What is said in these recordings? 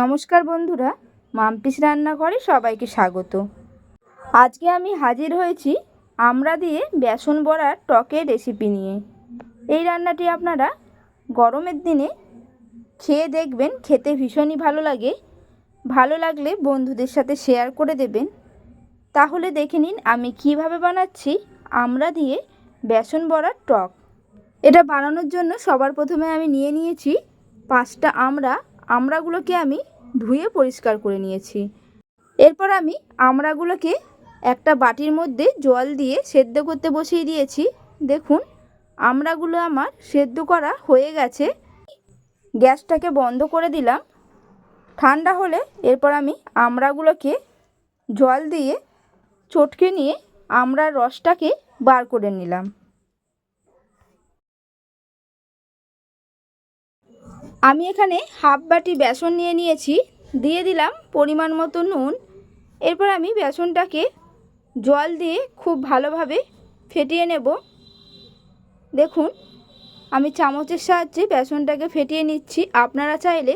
নমস্কার বন্ধুরা মামপিস রান্নাঘরে সবাইকে স্বাগত। আজকে আমি হাজির হয়েছি আমরা দিয়ে বেসন বড়ার টকের রেসিপি নিয়ে। এই রান্নাটি আপনারা গরমের দিনে খেয়ে দেখবেন, খেতে ভীষণই ভালো লাগে। ভালো লাগলে বন্ধুদের সাথে শেয়ার করে দেবেন। তাহলে দেখে নিন আমি কীভাবে বানাচ্ছি, আমরা দিয়ে বেসন বড়ার টক। এটা বানানোর জন্য সবার প্রথমে আমি নিয়ে নিয়েছি পাঁচটা আমড়া আমড়াগুলোকে আমি ধুয়ে পরিষ্কার করে নিয়েছি। এরপর আমি আমড়াগুলোকে একটা বাটির মধ্যে জল দিয়ে সেদ্ধ করতে বসিয়ে দিয়েছি। দেখুন আমড়াগুলো আমার সেদ্ধ করা হয়ে গেছে। গ্যাসটাকে বন্ধ করে দিলাম। ঠান্ডা হলে এরপর আমি আমড়াগুলোকে জল দিয়ে চটকে নিয়ে আমড়ার রসটাকে বার করে নিলাম। আমি এখানে হাফ বাটি বেসন নিয়ে নিয়েছি। দিয়ে দিলাম পরিমাণ মতো নুন। এরপর আমি বেসনটাকে জল দিয়ে খুব ভালোভাবে ফেটিয়ে নেব। দেখুন, আমি চামচের সাহায্যে বেসনটাকে ফেটিয়ে নিচ্ছি। আপনারা চাইলে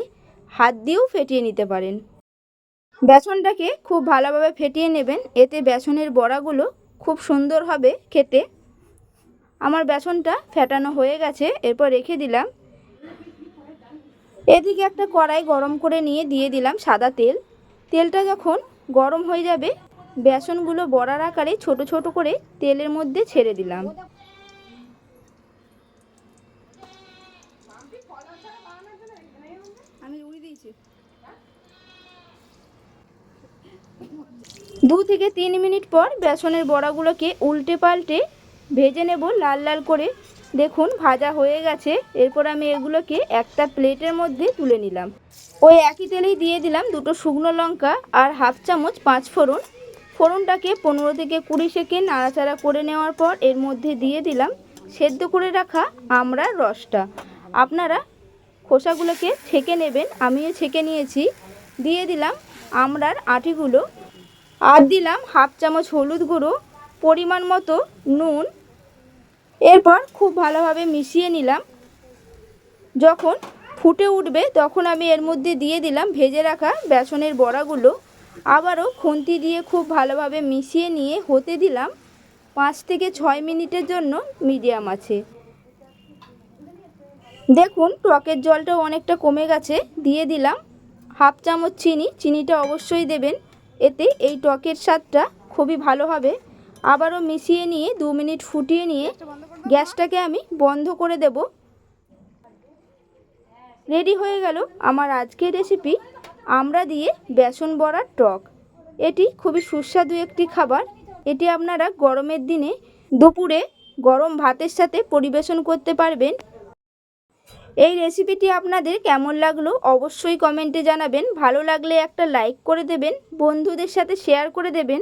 হাত দিয়েও ফেটিয়ে নিতে পারেন। বেসনটাকে খুব ভালোভাবে ফেটিয়ে নেবেন। এতে বেসনের বড়াগুলো খুব সুন্দর হবে খেতে। আমার বেসনটা ফেটানো হয়ে গেছে। এরপর রেখে দিলাম এদিকে একটা কড়াই গরম করে নিয়ে দিয়ে দিলাম সাদা তেল। তেলটা যখন গরম হয়ে যাবে বেসনগুলো বড়ার আকারে ছোট ছোট করে তেলের মধ্যে ছেড়ে দিলাম। দু থেকে তিন মিনিট পর বেসনের বড়াগুলোকে উল্টে পাল্টে ভেজে নেব লাল লাল করে। দেখুন, ভাজা হয়ে গেছে। এরপর আমি এগুলোকে একটা প্লেটের মধ্যে তুলে নিলাম। ওই একই তেলেই দিয়ে দিলাম দুটো শুকনো লঙ্কা আর হাফ চামচ পাঁচ ফোড়ন। ফোড়নটাকে পনেরো থেকে কুড়ি সেকেন্ড নাড়াচাড়া করে নেওয়ার পর এর মধ্যে দিয়ে দিলাম সেদ্ধ করে রাখা আমড়ার রসটা। আপনারা খোসাগুলোকে ছেঁকে নেবেন, আমিও ছেঁকে নিয়েছি। দিয়ে দিলাম আমড়ার আটিগুলো। আর দিলাম হাফ চামচ হলুদ গুঁড়ো, পরিমাণ মতো নুন এরপর খুব ভালোভাবে মিশিয়ে নিলাম। যখন ফুটে উঠবে, তখন আমি এর মধ্যে দিয়ে দিলাম ভেজে রাখা বেসনের বড়াগুলো। আবারও খুন্তি দিয়ে খুব ভালোভাবে মিশিয়ে নিয়ে হতে দিলাম পাঁচ থেকে ছয় মিনিটের জন্য মিডিয়াম আছে। দেখুন, টকের জলটাও অনেকটা কমে গেছে। দিয়ে দিলাম হাফ চামচ চিনি। চিনিটা অবশ্যই দেবেন। এতে এই টকের স্বাদটা খুবই ভালো হবে। আবারও মিশিয়ে নিয়ে দু মিনিট ফুটিয়ে নিয়ে গ্যাসটাকে আমি বন্ধ করে দেব। রেডি হয়ে গেল আমার আজকের রেসিপি আমরা দিয়ে বেসন বড়ার টক। এটি খুবই সুস্বাদু একটি খাবার। এটি আপনারা গরমের দিনে দুপুরে গরম ভাতের সাথে পরিবেশন করতে পারবেন। এই রেসিপিটি আপনাদের কেমন লাগল অবশ্যই কমেন্টে জানাবেন। ভালো লাগলে একটা লাইক করে দেবেন, বন্ধুদের সাথে শেয়ার করে দেবেন।